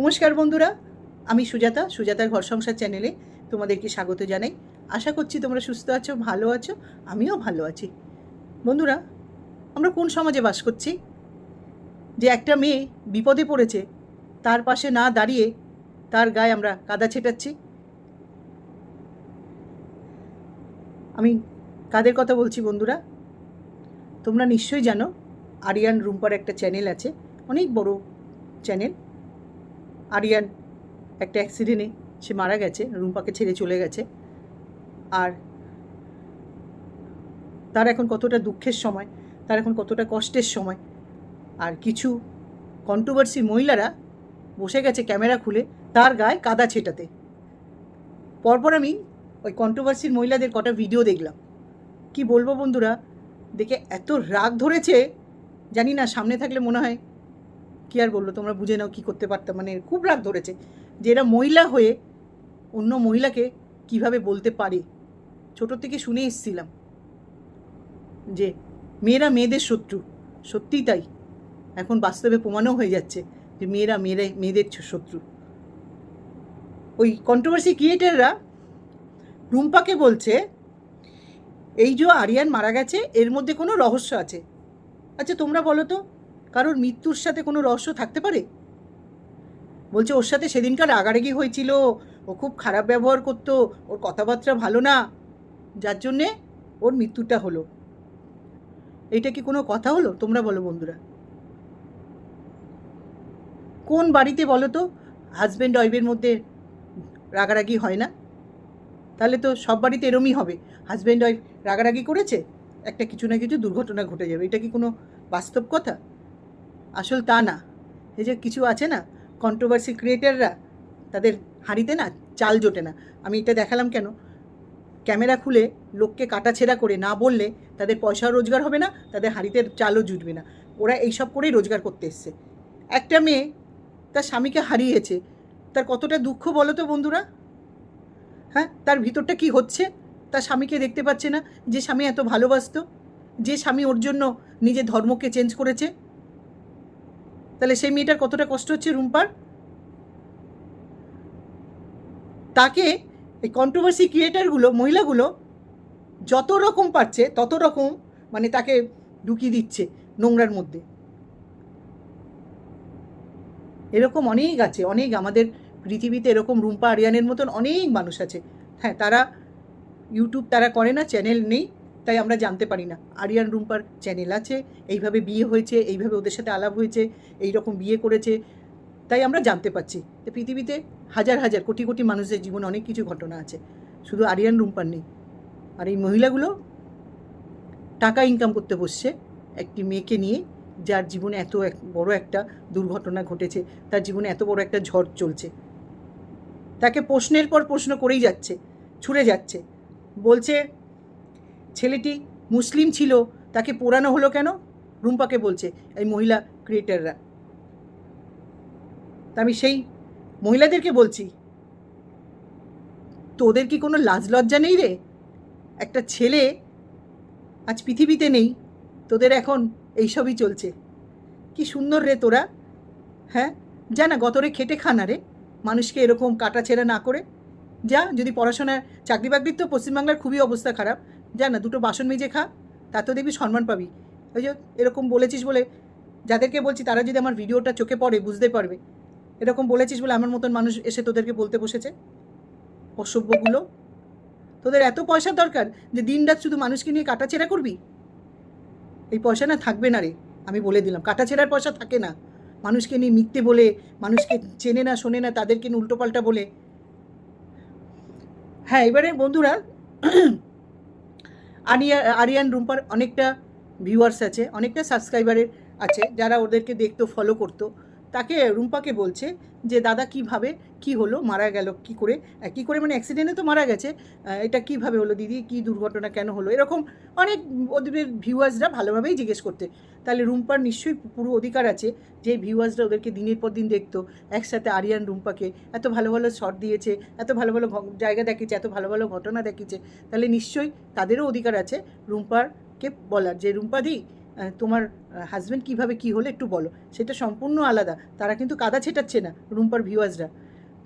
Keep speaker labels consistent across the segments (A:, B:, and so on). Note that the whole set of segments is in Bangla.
A: নমস্কার বন্ধুরা, আমি সুজাতা, সুজাতার ঘর সংসার চ্যানেলে তোমাদেরকে স্বাগত জানাই। আশা করছি তোমরা সুস্থ আছো, ভালো আছো, আমিও ভালো আছি। বন্ধুরা, আমরা কোন সমাজে বাস করছি? যে একটা মেয়ে বিপদে পড়েছে, তার পাশে না দাঁড়িয়ে তার গায়ে আমরা কাদা ছেটাচ্ছি। আমি কাদের কথা বলছি বন্ধুরা? তোমরা নিশ্চয়ই জানো, আরিয়ান রুম্পার একটা চ্যানেল আছে, অনেক বড় চ্যানেল আরিয়ান একটা অ্যাক্সিডেন্টে সে মারা গেছে, রুম্পাকে ছেড়ে চলে গেছে। আর তার এখন কতটা দুঃখের সময়, তার এখন কতটা কষ্টের সময়। আর কিছু কন্ট্রোভার্সি মহিলারা বসে গেছে ক্যামেরা খুলে তার গায়ে কাদা ছেটাতে। পরপর আমি ওই কন্ট্রোভার্সির মহিলাদের কটা ভিডিও দেখলাম। কি বলব বন্ধুরা, দেখে এত রাগ ধরেছে, জানি না, সামনে থাকলে মনে হয় কি আর বলল তোমরা বুঝে নাও কী করতে পারতাম মানে খুব রাগ ধরেছে যে এরা মহিলা হয়ে অন্য মহিলাকে কীভাবে বলতে পারে। ছোটোর থেকে শুনে এসছিলাম যে মেয়েরা মেয়েদের শত্রু, সত্যিই তাই। এখন বাস্তবে প্রমাণও হয়ে যাচ্ছে যে মেয়েরা মেয়েরা, মেয়েদের শত্রু। ওই কন্ট্রোভার্সি ক্রিয়েটাররা রুম্পাকে বলছে, এই যে আরিয়ান মারা গেছে, এর মধ্যে কোনো রহস্য আছে। আচ্ছা তোমরা বলো তো কারোর মৃত্যুর সাথে কোনো রহস্য থাকতে পারে? বলছে, ওর সাথে সেদিনকার রাগারাগি হয়েছিল। ও খুব খারাপ ব্যবহার করতো। ওর কথাবার্তা ভালো না। যার জন্যে ওর মৃত্যুটা হলো। এটা কি কোনো কথা হলো? তোমরা বলো বন্ধুরা। কোন বাড়িতে বলো তো? হাজব্যান্ড ওয়াইফের মধ্যে রাগারাগি হয় না? তাহলে তো সব বাড়িতে এরমই হবে। হাজব্যান্ড ওয়াইফ রাগারাগি করেছে? একটা কিছু না কিছু দুর্ঘটনা ঘটে যাবে। এটা কি কোনো বাস্তব কথা? আসল তা না। এই যে কিছু আছে না কন্ট্রোভার্সি ক্রিয়েটাররা তাদের হাঁড়িতে না চাল জোটে না। আমি এটা দেখালাম কেন? ক্যামেরা খুলে লোককে কাটাছেড়া করে না বললে তাদের পয়সা রোজগার হবে না, তাদের হাঁড়িতে চালও জুটবে না। ওরা এইসব করেই রোজগার করতে এসছে। একটা মেয়ে তার স্বামীকে হারিয়েছে। তার কতটা দুঃখ বলো তো বন্ধুরা? হ্যাঁ তার ভিতরটা কি হচ্ছে? তার স্বামীকে দেখতে পাচ্ছে না যে স্বামী এত ভালোবাসতো? যে স্বামী ওর জন্য নিজের ধর্মকে চেঞ্জ করেছে? তাহলে সেই মেয়েটার কতটা কষ্ট হচ্ছে রুম্পার? তাকে এই কন্ট্রোভার্সি ক্রিয়েটারগুলো মহিলাগুলো যত রকম পারছে, তত রকম মানে তাকে ঢুকিয়ে দিচ্ছে নোংরার মধ্যে। এরকম অনেক আছে, অনেক আমাদের পৃথিবীতে এরকম রুম্পা আরিয়ানের মতন অনেক মানুষ আছে। হ্যাঁ তারা ইউটিউব তারা করে না চ্যানেল নেই। তাই আমরা জানতে পারি না। আরিয়ান রুম্পার চ্যানেল আছে, এইভাবে বিয়ে হয়েছে, এইভাবে ওদের সাথে আলাপ হয়েছে এই রকম বিয়ে করেছে, তাই আমরা জানতে পারছি। যে পৃথিবীতে হাজার হাজার, কোটি কোটি মানুষের জীবনে অনেক কিছু ঘটনা আছে। শুধু আরিয়ান রুম্পার নেই। আর এই মহিলাগুলো টাকা ইনকাম করতে বসছে একটি মেয়েকে নিয়ে, যার জীবনে এত এক, বড় একটা দুর্ঘটনা ঘটেছে, তার জীবনে এত বড় একটা ঝড় চলছে। তাকে প্রশ্নের পর প্রশ্ন করেই যাচ্ছে, ছুড়ে যাচ্ছে। বলছে ছেলেটি মুসলিম ছিল, তাকে পোড়ানো হলো কেন? রুম্পাকে বলছে, এই মহিলা ক্রিয়েটাররা। তা আমি সেই মহিলাদেরকে বলছি, তোদের কি কোনো লাজ লজ্জা নেই রে? একটা ছেলে আজ পৃথিবীতে নেই, তোদের এখন এইসবই চলছে। কি সুন্দর রে তোরা হ্যাঁ? যা না গতরে খেটে খানা রে। মানুষকে এরকম কাটাছেড়া না করে। যা, যদি পড়াশোনার চাকরি বাকরির তো পশ্চিমবাংলার খুবই অবস্থা খারাপ। যা না, দুটো বাসন মেজে খা তাতেও দেখবি সম্মান পাবি। ওই যে এরকম বলেছিস বলে যাদেরকে বলছি তারা যদি আমার ভিডিওটা চোখে পড়ে, বুঝতে পারবে। এরকম বলেছিস বলে আমার মতন মানুষ এসে তোদেরকে বলতে বসেছে? অসভ্যগুলো। তোদের এত পয়সার দরকার যে দিন রাত শুধু মানুষকে নিয়ে কাটাছেড়া করবি? এই পয়সা না থাকবে না রে, আমি বলে দিলাম। কাটাছেড়ার পয়সা থাকে না। মানুষকে নিয়ে মিথ্যে বলে, মানুষকে চেনে না, শোনে না, তাদেরকে নিয়ে উল্টোপাল্টা বলে। হ্যাঁ এবারে বন্ধুরা আরিয়া আরিয়ান রুম্পার অনেকটা ভিউয়ার্স আছে অনেকটা সাবস্ক্রাইবারের আছে যারা ওদেরকে দেখতো ফলো করতো। তাকে রুম্পাকে বলছে যে দাদা কীভাবে কি হলো? মারা গেল কি করে? কি করে? মানে অ্যাক্সিডেন্টে তো মারা গেছে। এটা কীভাবে হলো দিদি? কি দুর্ঘটনা কেন হলো? এরকম অনেক ওদের ভিউয়ার্সরা ভালোভাবেই জিজ্ঞেস করতে। তাহলে রুম্পার নিশ্চয়ই পুরো অধিকার আছে যে ভিউয়ার্সরা ওদেরকে দিনের পর দিন দেখতো। একসাথে আরিয়ান রুম্পাকে এত ভালো ভালো শট দিয়েছে এত ভালো ভালো জায়গা দেখিয়েছে এত ভালো ভালো ঘটনা দেখিয়েছে। তাহলে নিশ্চয়ই তাদেরও অধিকার আছে রুম্পারকে বলার। যে রুম্পা দি আহ, তোমার হাজব্যান্ড কীভাবে কি হলো একটু বলো। সেটা সম্পূর্ণ আলাদা। তারা কিন্তু কাদা ছেটাচ্ছে না রুম্পার ভিউয়ার্সরা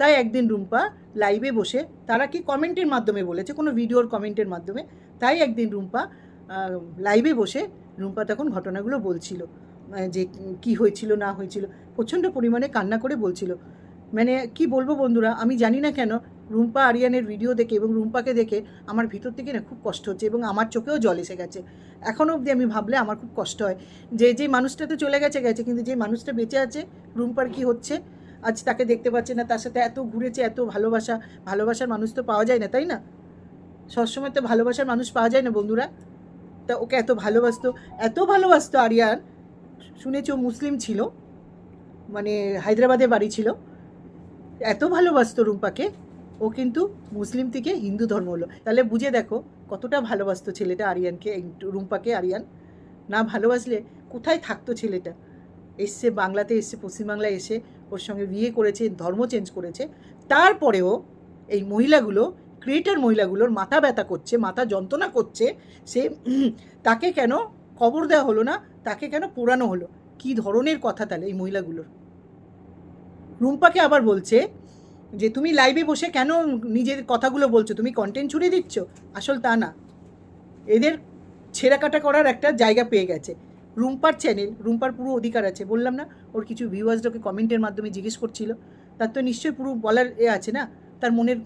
A: তাই একদিন রুম্পা লাইভে বসে তারা কি কমেন্টের মাধ্যমে বলেছে, কোনো ভিডিওর কমেন্টের মাধ্যমে, তাই একদিন রুম্পা লাইভে বসে রুম্পা তখন ঘটনাগুলো বলছিল যে কি হয়েছিল না হয়েছিল, প্রচণ্ড পরিমাণে কান্না করে বলছিল মানে কি বলব বন্ধুরা, আমি জানি না কেন রুম্পা আরিয়ানের ভিডিও দেখে এবং রুম্পাকে দেখে আমার ভিতর থেকে না খুব কষ্ট হচ্ছে এবং আমার চোখেও জল এসে গেছে। এখনও অবধি আমি ভাবলে আমার খুব কষ্ট হয়। যে যে মানুষটা তো চলে গেছে গেছে, কিন্তু যে মানুষটা বেঁচে আছে, রুম্পার কি হচ্ছে? আজ তাকে দেখতে পাচ্ছে না, তার সাথে এত ঘুরেছে, এত ভালোবাসা, ভালোবাসার মানুষ তো পাওয়া যায় না, তাই না? সবসময় তো ভালোবাসার মানুষ পাওয়া যায় না বন্ধুরা। তা ওকে এত ভালোবাসতো এত ভালোবাসতো আরিয়ান, শুনেছি ও মুসলিম ছিল মানে হায়দ্রাবাদে বাড়ি ছিল। এত ভালোবাসতো রুম্পাকে, ও কিন্তু মুসলিম থেকে হিন্দু ধর্ম হলো। তাহলে বুঝে দেখো কতটা ভালোবাসতো ছেলেটা আরিয়ানকে রুম্পাকে আরিয়ান। না ভালোবাসলে কোথায় থাকতো ছেলেটা? এসছে বাংলাতে, এসছে পশ্চিমবাংলায় এসে ওর সঙ্গে বিয়ে করেছে, ধর্ম চেঞ্জ করেছে। তারপরেও এই মহিলাগুলো ক্রিয়েটার মহিলাগুলোর মাথা ব্যথা করছে, মাথা যন্ত্রণা করছে, সে তাকে কেন কবর দেওয়া হলো না, তাকে কেন পোড়ানো হলো? কি ধরনের কথা তাহলে এই মহিলাগুলোর? রুম্পাকে আবার বলছে যে, তুমি লাইভে বসে কেন নিজের কথাগুলো বলছো? তুমি কন্টেন্ট ছুড়ে দিচ্ছ? আসল তা না। এদের ছেঁড়াকাটা করার একটা জায়গা পেয়ে গেছে। রুম্পার চ্যানেল রুম্পার পুরো অধিকার আছে। বললাম না, ওর কিছু ভিউয়ার্সদেরকে কমেন্টের মাধ্যমে জিজ্ঞেস করছিল। তার তো নিশ্চয়ই পুরো বলার এ আছে না? তার মনের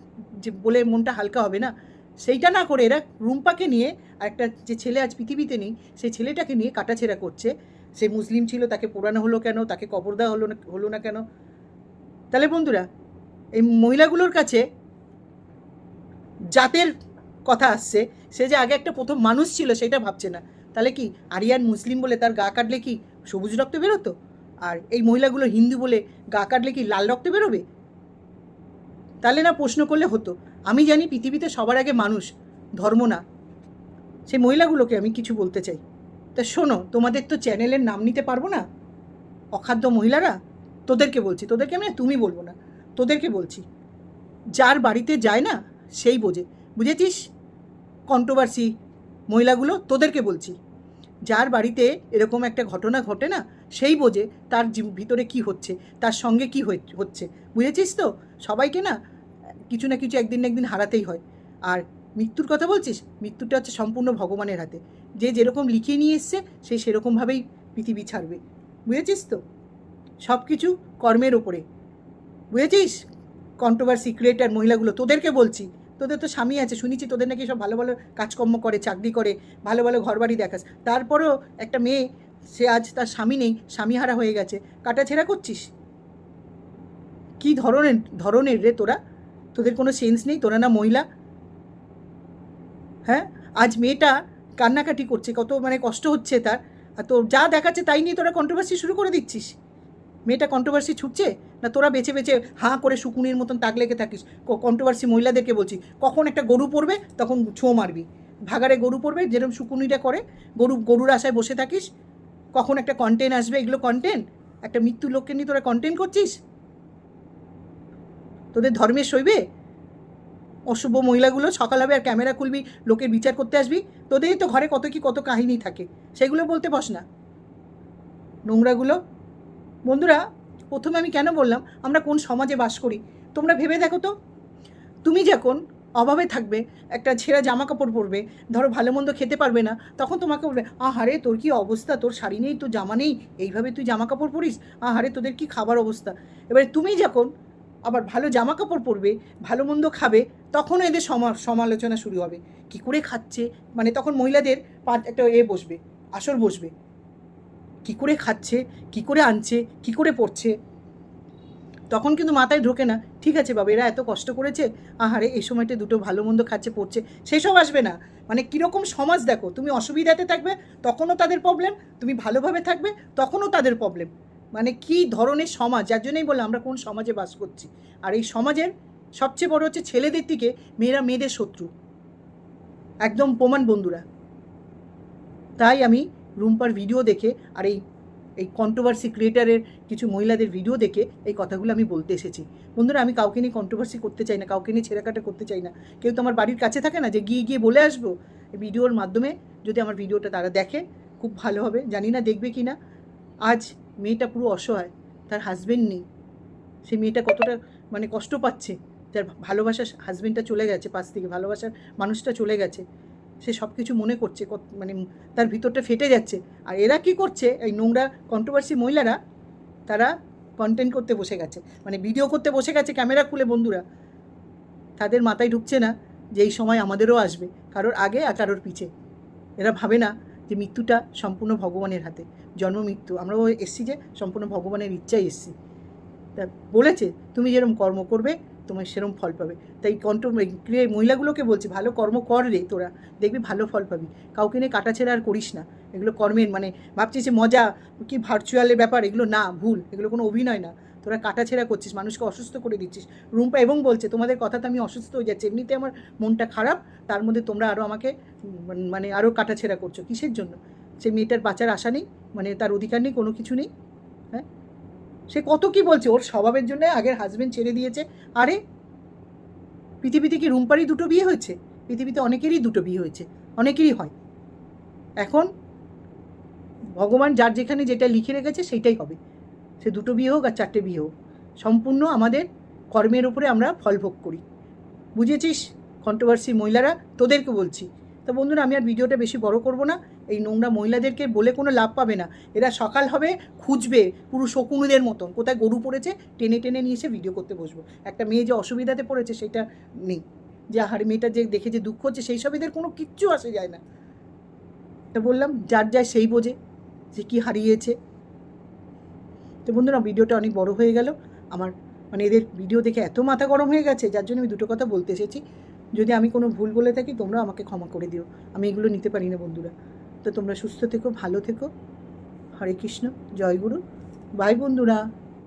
A: যে, বলে মনটা হালকা হবে না? সেইটা না করে এরা রুম্পাকে নিয়ে আর একটা যে ছেলে আজ পৃথিবীতে নেই সেই ছেলেটাকে নিয়ে কাটাছেড়া করছে। সে মুসলিম ছিল, তাকে পোড়ানো হলো কেন? তাকে কবর দেওয়া হলো না হলো না কেন? তাহলে বন্ধুরা, এই মহিলাগুলোর কাছে জাতের কথা আসছে, সে যে আগে একটা প্রথম মানুষ ছিল সেটা ভাবছে না। তাহলে কি আরিয়ান মুসলিম বলে তার গা কাটলে কি সবুজ রক্ত বেরোতো? আর এই মহিলাগুলো হিন্দু বলে গা কাটলে কি লাল রক্ত বেরোবে? তাহলে না প্রশ্ন করলে হতো, আমি জানি পৃথিবীতে সবার আগে মানুষ, ধর্ম না। সেই মহিলাগুলোকে আমি কিছু বলতে চাই। তা শোনো, তোমাদের তো চ্যানেলের নাম নিতে পারব না? অখাদ্য মহিলারা? তোদেরকে বলছি, তোদেরকে মানে তুমি বলব না, তোদেরকে বলছি, যার বাড়িতে যায় না, সেই বোঝে। বুঝেছিস? কন্ট্রোভার্সি মহিলাগুলো, তোদেরকে বলছি, যার বাড়িতে এরকম একটা ঘটনা ঘটে না, সেই বোঝে তার ভিতরে কি হচ্ছে, তার সঙ্গে কি হচ্ছে। বুঝেছিস তো? সবাইকে না, কিছু না কিছু একদিন না একদিন হারাতেই হয়। আর মৃত্যুর কথা বলছিস? মৃত্যুটা হচ্ছে সম্পূর্ণ ভগবানের হাতে। যে যেরকম লিখিয়ে নিয়ে এসছে, সে সেরকমভাবেই পৃথিবী ছাড়বে। বুঝেছিস তো? সব কিছু কর্মের ওপরে বুঝেছিস? কন্ট্রোভার্সি ক্রিয়েটার মহিলাগুলো, তোদেরকে বলছি, তোদের তো স্বামী আছে, শুনেছি তোদের নাকি সব ভালো ভালো কাজকর্ম করে, চাকরি করে, ভালো ভালো ঘরবাড়ি দেখাস। তারপরেও একটা মেয়ে, সে আজ তার স্বামী নেই, স্বামীহারা হয়ে গেছে, কাটাছেড়া করছিস? কি ধরনের ধরনের রে তোরা? তোদের কোনো সেন্স নেই? তোরা না মহিলা? হ্যাঁ? আজ মেয়েটা কান্নাকাটি করছে, কত মানে কষ্ট হচ্ছে তার। আর তো যা দেখাচ্ছে তাই নিয়ে তোরা কন্ট্রোভার্সি শুরু করে দিচ্ছিস। মেয়েটা কন্ট্রোভার্সি ছুটছে? না তোরা বেছে বেছে হাঁ করে শুকুনির মতন তাক লেগে থাকিস? কন্ট্রোভার্সি মহিলাদেরকে বলছি, কখন একটা গরু পড়বে তখন ছোঁ মারবি। ভাগারে গরু পড়বে যেরকম শুকুনিটা করে, গরু, গরুর আশায় বসে থাকিস, কখন একটা কন্টেন্ট আসবে? এগুলো কন্টেন্ট একটা মৃত্যু লোককে নিয়ে তোরা কন্টেন্ট করছিস? তোদের ধর্মের সইবে অশুভ মহিলাগুলো সকাল হবে আর ক্যামেরা খুলবি, লোকের বিচার করতে আসবি। তোদেরই তো ঘরে কত কি কত কাহিনী থাকে, সেগুলো বলতে বস না। নোংরাগুলো বন্ধুরা, প্রথমে আমি কেন বললাম, আমরা কোন সমাজে বাস করি? তোমরা ভেবে দেখো তো। তুমি যখন অভাবে থাকবে, একটা ছেঁড়া জামা কাপড় পরবে, ধরো ভালো মন্দ খেতে পারবে না, তখন তোমাকে বলবে, আহারে, তোর কি অবস্থা? তোর শাড়ি নেই, তোর জামা নেই, এইভাবে তুই জামা কাপড় পরিস? আহারে, তোদের কি খাবার অবস্থা? এবারে তুমি যখন আবার ভালো জামা কাপড় পরবে, ভালো মন্দ খাবে, তখনও এদের সমা, সমালোচনা শুরু হবে। কি করে খাচ্ছে? মানে তখন মহিলাদের একটা এ বসবে, আসর বসবে। কি করে খাচ্ছে, কি করে আনছে, কি করে পড়ছে তখন কিন্তু মাথায় ঢোকে না, ঠিক আছে বাবা, এরা এত কষ্ট করেছে, আহারে, এই সময়টা দুটো ভালো মন্দ খাচ্ছে পড়ছে সেসব আসবে না। মানে কীরকম সমাজ দেখো, তুমি অসুবিধাতে থাকবে, তখনও তাদের প্রবলেম তুমি ভালোভাবে থাকবে, তখনও তাদের প্রবলেম মানে কি ধরনের সমাজ, যার জন্যই বললাম, আমরা কোন সমাজে বাস করছি। আর এই সমাজের সবচেয়ে বড় হচ্ছে ছেলেদের থেকে মেয়েরা মেয়েদের শত্রু। একদম প্রমাণ বন্ধুরা। তাই আমি রুম্পার ভিডিও দেখে আর এই এই কন্ট্রোভার্সি ক্রিয়েটারের কিছু মহিলাদের ভিডিও দেখে এই কথাগুলো আমি বলতে এসেছি। বন্ধুরা, আমি কাউকে নিয়ে কন্ট্রোভার্সি করতে চাই না, কাউকে নিয়ে ছেঁড়াকাটা করতে চাই না। কেউ তো আমার বাড়ির কাছে থাকে না যে গিয়ে গিয়ে বলে আসব। এই ভিডিওর মাধ্যমে যদি আমার ভিডিওটা তারা দেখে, খুব ভালো হবে। জানি না দেখবে কি না। আজ মেয়েটা পুরো অসহায়, তার হাজবেন্ড নেই। সেই মেয়েটা কতটা মানে কষ্ট পাচ্ছে। তার ভালোবাসার হাজবেন্ডটা চলে গেছে, পাশ থেকে ভালোবাসার মানুষটা চলে গেছে। সে সব কিছু মনে করছে মানে তার ভিতরটা ফেটে যাচ্ছে। আর এরা কি করছে, এই নোংরা কন্ট্রোভার্সি মহিলারা, তারা কন্টেন্ট করতে বসে গেছে। মানে ভিডিও করতে বসে গেছে ক্যামেরা খুলে বন্ধুরা। তাদের মাথায় ঢুকছে না যে এই সময় আমাদেরও আসবে, কারোর আগে আর কারোর পিছে। এরা ভাবে না যে মৃত্যুটা সম্পূর্ণ ভগবানের হাতে, জন্ম মৃত্যু। আমরাও এসছি যে সম্পূর্ণ ভগবানের ইচ্ছাই এসছি। তা বলেছে, তুমি যেরকম কর্ম করবে তোমার সেরম ফল পাবে। তাই কন্ট মহিলাগুলোকে বলছি, ভালো কর্ম কর রে তোরা, দেখবি ভালো ফল পাবি। কাউকে নিয়ে কাটাছেড়া আর করিস না। এগুলো কর্মের মানে ভাবছিস যে মজা, কি ভার্চুয়ালের ব্যাপার, এগুলো না, ভুল, এগুলো কোনো অভিনয় না। তোরা কাটাছেড়া করছিস, মানুষকে অসুস্থ করে দিচ্ছিস। রুম্পা এবং বলছে, তোমাদের কথাতে আমি অসুস্থ হয়ে যাচ্ছি, এমনিতে আমার মনটা খারাপ, তার মধ্যে তোমরা আরও আমাকে মানে আরও কাটাছেড়া করছ। কিসের জন্য? সে মেয়েটার বাঁচার আশা নেই মানে তার অধিকার নেই, কোনো কিছু নেই হ্যাঁ? সে কত কি বলছে? ওর স্বভাবের জন্য আগের হাজবেন্ড ছেড়ে দিয়েছে। আরে, পৃথিবীতে কি রুম্পারই দুটো বিয়ে হয়েছে? পৃথিবীতে অনেকেরই দুটো বিয়ে হয়েছে। অনেকেরই হয়। এখন ভগবান যার যেখানে যেটা লিখে রেখেছে সেইটাই হবে। সে দুটো বিয়ে হোক আর চারটে বিয়ে হোক। সম্পূর্ণ আমাদের কর্মের উপরে আমরা ফল ভোগ করি। বুঝেছিস কন্ট্রোভার্সি মহিলারা? তোদেরকে বলছি তো বন্ধুরা, আমি আর ভিডিওটা বেশি বড় করব না। এই নোংরা মহিলাদেরকে বলে কোনো লাভ পাবে না। এরা সকাল হবে, খুঁজবে পুরো শকুনুদের মতন। কোথায় গরু পড়েছে, টেনে টেনে নিয়ে এসে ভিডিও করতে বসবো। একটা মেয়ে যে অসুবিধাতে পড়েছে, সেটা নেই। যে, আহারে, মেয়েটা যে দেখে যে দুঃখ হচ্ছে, সেই সব এদের কোনো কিচ্ছু আসে যায় না। তা বললাম, যার যায় সেই বোঝে যে কি হারিয়েছে। তো বন্ধুরা, ভিডিওটা অনেক বড় হয়ে গেল। আমার মানে এদের ভিডিও দেখে এত মাথা গরম হয়ে গেছে, যার জন্য আমি দুটো কথা বলতে এসেছি। যদি আমি কোনো ভুল বলে থাকি, তোমরা আমাকে ক্ষমা করে দিও। আমি এগুলো নিতে পারি না, বন্ধুরা। তো তোমরা সুস্থ থেকো, ভালো থেকো। হরে কৃষ্ণ, জয় গুরু। বাই বন্ধুরা।